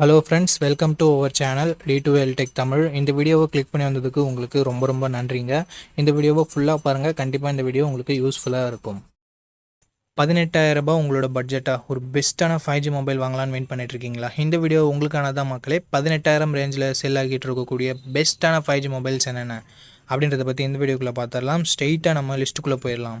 Hello friends welcome to our channel T to L tech Tamil இந்த வீடியோவை click பண்ணி வந்ததுக்கு உங்களுக்கு ரொம்ப ரொம்ப நன்றிங்க. இந்த வீடியோவை ஃபுல்லாக பாருங்கள் கண்டிப்பாக இந்த வீடியோ உங்களுக்கு யூஸ்ஃபுல்லாக இருக்கும். பதினெட்டாயிரரூபா உங்களோட பட்ஜெட்டாக ஒரு பெஸ்ட்டான ஃபைவ் ஜி மொபைல் வாங்கலாம்னு வெயிட் பண்ணிட்டு இருக்கீங்களா? இந்த வீடியோ உங்களுக்கானதான் மக்களே? பதினெட்டாயிரம் ரேஞ்சில் செல் ஆகிட்டு இருக்கக்கூடிய பெஸ்ட்டான ஃபைவ் ஜி மொபைல்ஸ் என்னென்ன? அப்படின்றத பற்றி இந்த வீடியோக்குள்ளே பார்த்துடலாம். ஸ்ட்ரெயிட்டாக நம்ம லிஸ்ட்டுக்குள்ளே போயிடலாம்.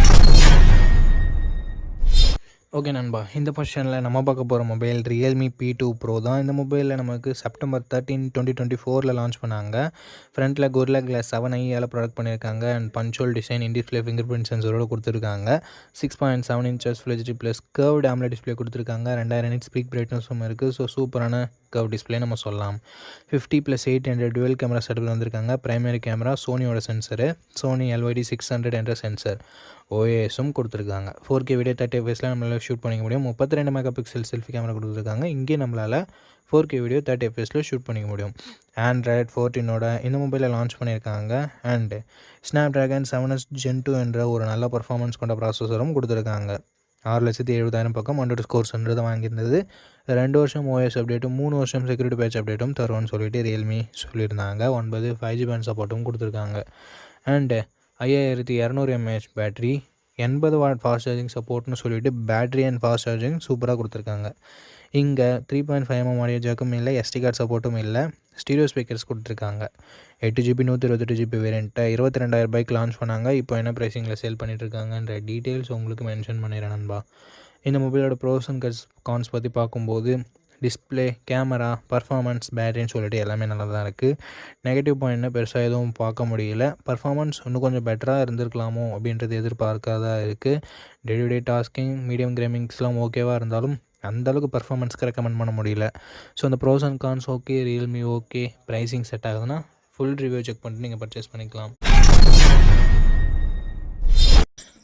ஓகே நண்பா இந்த பொசிஷனில் நம்ம பார்க்க போகிற mobile Realme P two pro தான். இந்த மொபைலில் நமக்கு செப்டம்பர் தேர்ட்டின் டுவெண்ட்டி டுவெண்ட்டி ஃபோரில் லான்ச் பண்ணாங்க. ஃப்ரண்ட்டில் குர்லா கிளாஸ் செவன் ஐயால் ப்ராடக்ட் பண்ணியிருக்காங்க. And punch hole design in display fingerprint சென்சரோட கொடுத்துருக்காங்க. சிக்ஸ் பாயிண்ட் செவன் இன்ச்சஸ் ஃபிளஜி ப்ளஸ் கர்வ்டு டேம்ல டிஸ்பிளே கொடுத்துருக்காங்க. ரெண்டாயிரம் இன்ச் ஸ்பீக் பிரைட்னஸும் இருக்குது ஸோ சூப்பரான கவ் டிஸ்பிளே நம்ம சொல்லலாம். Fifty plus eight hundred dual camera செட்டப்பில் வந்திருக்காங்க. Primary camera சோனியோட sensor Sony LOD six hundred என்ற சென்சர் ஓஏஎஸும் கொடுத்துருக்காங்க. ஃபோர் கே வீடியோ தேர்ட்டி எஃப்எஸில் நம்மளால் ஷூட் பண்ணிக்க முடியும். முப்பத்தி ரெண்டு மெகா பிக்சல் செல்ஃபி கேமரா கொடுத்துருக்காங்க. இங்கே நம்மளால் ஃபோர் கே வீடியோ தேர்ட்டி எஃப்எஸில் ஷூட் பண்ணிக்க முடியும். ஆண்ட்ராய்ட் ஃபோர்டீனோட இந்த மொபைலில் லான்ச் பண்ணியிருக்காங்க and Snapdragon seven S gen two என்ற ஒரு நல்ல பர்ஃபார்மன்ஸ் கொண்ட ப்ராசஸரும் கொடுத்துருக்காங்க. ஆறு லட்சத்தி எழுபதாயிரம் பக்கம் ஒன்றோட ஸ்கோர்ஸ்ன்றது வாங்கியிருந்தது. ரெண்டு வருஷம் ஓஎஸ் அப்டேட்டும் மூணு வருஷம் செக்யூரிட்டி பேட்ச் அப்டேட்டும் தருவோம்னு சொல்லிட்டு ரியல்மி சொல்லியிருந்தாங்க. ஒன்பது ஃபைவ் ஜி பேண்ட் சப்போர்ட்டும் கொடுத்துருக்காங்க. அண்டு ஐயாயிரத்தி இரநூறு எம்ஏஹெச் பேட்ரி எண்பது வாட் ஃபாஸ்ட் சார்ஜிங் சப்போர்ட்னு சொல்லிட்டு பேட்ரி அண்ட் ஃபாஸ்ட் சார்ஜிங் சூப்பராக கொடுத்துருக்காங்க. இங்கே three point five mm audio ஜாக்கும் இல்லை எஸ்டி கார்டு சப்போர்ட்டும் இல்லை ஸ்டீரியோ ஸ்பீக்கர்ஸ் கொடுத்துருக்காங்க. எட்டு ஜிபி நூற்றி இருபத்தெட்டு ஜிபி வேரியண்ட்டை இருபத்தி ரெண்டாயிரம் பைக் லான்ச் பண்ணாங்க. இப்போ என்ன ப்ரைஸிங்கில் சேல் பண்ணிட்டுருக்காங்கன்ற டீட்டெயில்ஸ் உங்களுக்கு மென்ஷன் பண்ணிடுறேன் நண்பா. இந்த மொபைலோட ப்ரோஸ் அண்ட் கட்ஸ் கான்ஸ் பற்றி பார்க்கும்போது டிஸ்பிளே கேமரா பர்ஃபாமன்ஸ் பேட்டரின்னு சொல்லிட்டு எல்லாமே நல்லா தான் இருக்குது நெகட்டிவ் பாயிண்ட்னு பெருசாக எதுவும் பார்க்க முடியல. பர்ஃபாமன்ஸ் இன்னும் கொஞ்சம் பெட்டராக இருந்திருக்கலாமோ அப்படின்றது எதிர்பார்க்காதா இருக்குது day to day tasking medium கிரேமிங்ஸ்லாம் ஓகேவாக இருந்தாலும் அந்தளவுக்கு பர்ஃபாமன்ஸ்க்கு ரெக்கமெண்ட் பண்ண முடியல. ஸோ அந்த pros and cons okay Realme okay pricing set ஆகுதுன்னா ஃபுல் ரிவ்யூ செக் பண்ணிட்டு நீங்கள் பர்ச்சேஸ் பண்ணிக்கலாம்.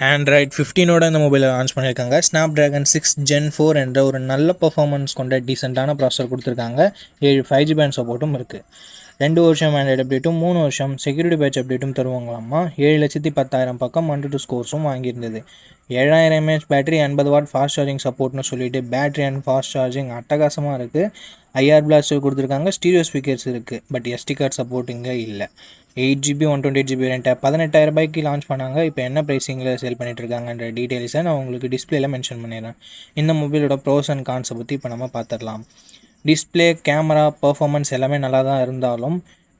ஆண்ட்ராய்ட் ஃபிஃப்டீனோட இந்த மொபைலை லான்ச் பண்ணியிருக்காங்க. Snapdragon six gen four என்ற ஒரு நல்ல பர்ஃபார்மன்ஸ் கொண்ட டீசெண்டான ப்ராசர் கொடுத்துருக்காங்க. ஏழு ஃபைவ் ஜி பேண்ட் சப்போர்ட்டும் இருக்குது ரெண்டு வருஷம் ஆண்ட்ராய்டு அப்டேட்டும் மூணு வருஷம் செக்யூரிட்டி பேட்ச் அப்டேட்டும் தருவாங்களாமா ஏழு லட்சத்தி பத்தாயிரம் பக்கம் ஒன் டூ ஸ்கோர்ஸும் வாங்கியிருந்தது. ஏழாயிரம் எம்ஏஹெச் பேட்டரி எண்பது வாட் ஃபாஸ்ட் சார்ஜிங் சப்போர்ட்னு சொல்லிட்டு பேட்டரி அண்ட் ஃபாஸ்ட் சார்ஜிங் அட்டகாசமாக இருக்குது ஐஆர் பிளாஸ்டர் கொடுத்துருக்காங்க ஸ்டீரியோ ஸ்பீக்கர்ஸ் இருக்குது பட் எஸ்டி கார்டு சப்போர்ட் இங்கே இல்லை. Eight GB one twenty GB ரெண்டை பதினெட்டாயிரம் ரூபாய்க்கு லான்ச் பண்ணாங்க. இப்போ என்ன ப்ரைஸிங்கில் சேல் பண்ணிட்டு இருக்காங்கன்ற டீட்டெயில்ஸை நான் உங்களுக்கு டிஸ்பிளேல மென்ஷன் பண்ணிடுறேன். இந்த மொபைலோட ப்ரோஸ் அண்ட் கான்ஸை பற்றி இப்போ நம்ம பார்த்துடலாம் டிஸ்பிளே கேமரா பர்ஃபார்மன்ஸ் எல்லாமே நல்லா தான் இருந்தாலும்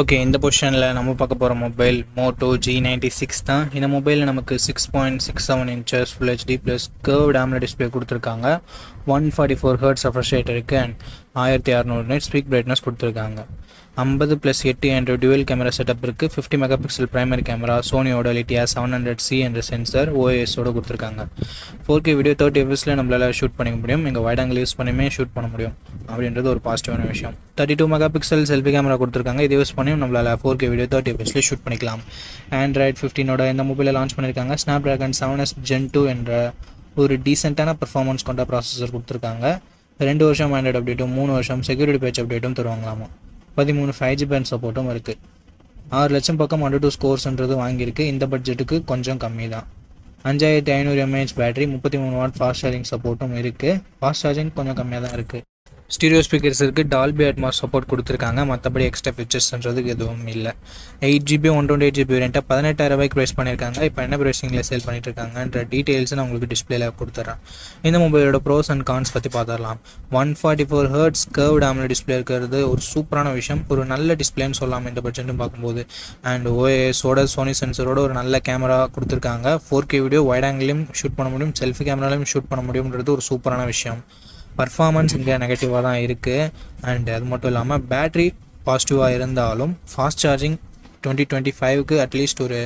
ஓகே இந்த பொசிஷனில் நம்ம பார்க்க போகிற mobile Moto G ninety six தான். இந்த மொபைலில் நமக்கு six point six seven inches full HD plus curve டேம்ல display கொடுத்துருக்காங்க. One forty four hertz refresh rate இருக்குது அண்ட் ஆயிரத்தி அறநூறு நைட் ஸ்பீக் பிரைட்னஸ் கொடுத்துருக்காங்க. ஐம்பது ப்ளஸ் எட்டு என்ற டுவெல் கேமரா செட்டப் இருக்குது fifty megapixel primary camera சோனியோட லிட்டியா செவன் ஹண்ட்ரட் சி என்ற சென்சர் ஓஎஸோட கொடுத்துருக்காங்க. ஃபோர் கே வீடியோ தேர்ட்டி எஃப்எஸில் நம்மளால் ஷூட் பண்ணிக்க முடியும். எங்கள் வைட் யூஸ் பண்ணியுமே ஷூட் பண்ண முடியும். அப்படின்றது ஒரு பாசிட்டிவான விஷயம். Thirty two megapixel selfie camera கொடுத்துருக்காங்க. இதை யூஸ் பண்ணியும் நம்மளால் ஃபோர் கே வீடியோ தேர்ட்டி எஃப்எஸில் ஷூட் பண்ணிக்கலாம். ஆண்ட்ராய்ட் ஃபிஃப்டினோட இந்த மொபைலில் லான்ச் பண்ணியிருக்காங்க Snapdragon seven S gen two என்ற ஒரு டீசெண்டான பர்ஃபார்மன்ஸ் கொண்ட ப்ராசஸர் கொடுத்துருக்காங்க. ரெண்டு வருஷம் ஆண்ட்ராய்டு அப்டேட்டும் மூணு வருஷம் செக்யூரிட்டி பேட்ச் அப்டேட்டும் தருவாங்களாமா? பதிமூணு ஃபைவ் ஜி பேண்ட் சப்போர்ட்டும் இருக்குது ஆறு லட்சம் பக்கம் ஒன் டூ ஸ்கோர்ஸ்ன்றது வாங்கியிருக்கு. இந்த பட்ஜெட்டுக்கு கொஞ்சம் கம்மி தான் அஞ்சாயிரத்தி ஐநூறு எம்ஏஹெச் பேட்டரி முப்பத்தி மூணு வாட் ஃபாஸ்ட் சார்ஜிங் சப்போர்ட்டும் இருக்குது ஃபாஸ்ட் சார்ஜிங் கொஞ்சம் கம்மியாக தான் இருக்குது ஸ்டீரியோ ஸ்பீக்கர்ஸுக்கு டால்பி அட்மாஸ் சப்போர்ட் கொடுத்துருக்காங்க. மற்றபடி எக்ஸ்ட்ரா ஃபீச்சர்ஸ்ன்றதுக்கு எதுவும் இல்லை. Eight GB one twenty eight GB ரெண்ட்டாக பதினெட்டாயிரம் ரூபாய்க்கு ப்ரைஸ் பண்ணியிருக்காங்க இப்போ என்ன ப்ரைஸிங்கில் சேல் பண்ணிட்டு இருக்காங்கன்ற டீட்டெயில்ஸ் நான் உங்களுக்கு டிஸ்பிளேல கொடுத்துட்றேன் இந்த மொபைலோட ப்ரோஸ் அண்ட் கான்ஸ் பற்றி பார்த்துடலாம் one forty four hertz curve டேமில் டிஸ்பிளே இருக்கிறது ஒரு சூப்பரான விஷயம். ஒரு நல்ல டிஸ்பிளேன்னு சொல்லலாம் இந்த பட்ஜெட்னு பார்க்கும்போது. அண்ட் ஓஎஸோட சோனி சென்சரோட ஒரு நல்ல கேமரா கொடுத்துருக்காங்க. ஃபோர் கே வீடியோ வைட் ஆங்கிலையும் ஷூட் பண்ண முடியும். செல்ஃபி கேமராலையும் ஷூட் பண்ண முடியும்ன்றது ஒரு சூப்பரான விஷயம். பர்ஃபாமன்ஸ் இங்கே நெகட்டிவாக தான் இருக்குது அண்ட் அது மட்டும் இல்லாமல் பேட்ரி பாசிட்டிவாக இருந்தாலும் ஃபாஸ்ட் சார்ஜிங் டுவெண்ட்டி டுவெண்ட்டி ஃபைவ்க்கு அட்லீஸ்ட் ஒரு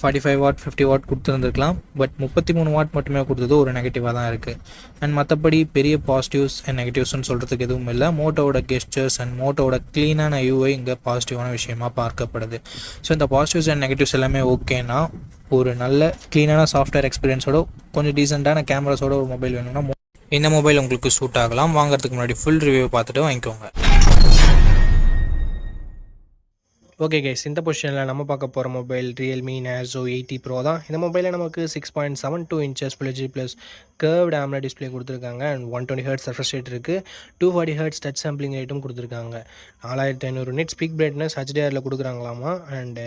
forty five watt fifty watt கொடுத்துருந்துருக்கலாம். But முப்பத்தி மூணு வாட் மட்டுமே கொடுத்தது ஒரு நெகட்டிவாக தான் இருக்குது அண்ட் மற்றபடி பெரிய பாசிட்டிவ்ஸ் அண்ட் நெகட்டிவ்ஸ்னு சொல்கிறதுக்கு எதுவும் இல்லை. மோட்டோவோட கெஸ்டர்ஸ் அண்ட் மோட்டோவோட க்ளீனான யூஐ இங்கே பாசிட்டிவான விஷயமாக பார்க்கப்படுது. ஸோ இந்த பாசிட்டிவ்ஸ் அண்ட் நெகட்டிவ்ஸ் எல்லாமே ஓகேனா ஒரு நல்ல க்ளீனான சாஃப்ட்வேர் எக்ஸ்பீரியன்ஸோட கொஞ்சம் டீசெண்டான கேமராஸோட ஒரு மொபைல் வேணும்னா இந்த மொபைல் உங்களுக்கு சூட் ஆகலாம். வாங்குறதுக்கு முன்னாடி ஃபுல் ரிவ்யூ பார்த்துட்டு வாங்கிக்கோங்க. ஓகே கைஸ் இந்த பொசிஷனில் நம்ம பார்க்க போகிற mobile Realme Narzo eighty pro தான். இந்த மொபைலில் நமக்கு six point seven two inches full G plus curved AMOLED display கொடுத்துருக்காங்க. And one twenty hertz refresh rate இருக்குது two forty hertz touch sampling ரேட்டும் கொடுத்துருக்காங்க. நாலாயிரத்தி ஐநூறு நெட் ஸ்பீக் பிரைட்னஸ் ஹெச்டிஆரில் கொடுக்குறாங்களாமா? அண்டு